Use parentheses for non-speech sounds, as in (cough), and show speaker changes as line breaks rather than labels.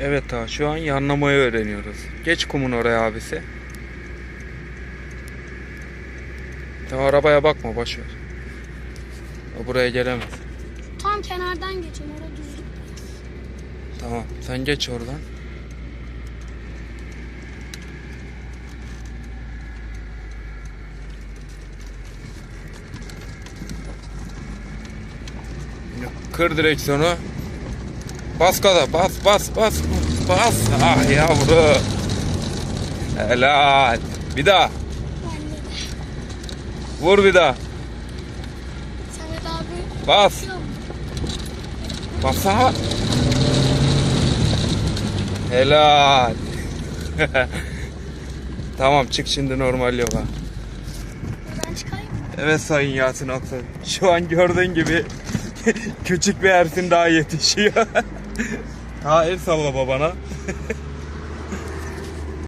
Evet ha şu an yanlamayı öğreniyoruz. Geç kumun oraya abisi. Ya arabaya bakma boş ver. O buraya gelemez.
Tam kenardan geçin orada düzlük.
Tamam sen geç oradan. Kır direksiyonu. Bas gaza bas bas bas bas. Ah yavru. Helal. Bir daha. Vur bir daha. Bas.
Yok.
Baksana. Helal. (laughs) tamam çık şimdi normal
çıkayım.
Evet Sayın Yasin Aksoy. Şu an gördüğün gibi (laughs) küçük bir Ersin daha yetişiyor. (laughs) ha el salla babana.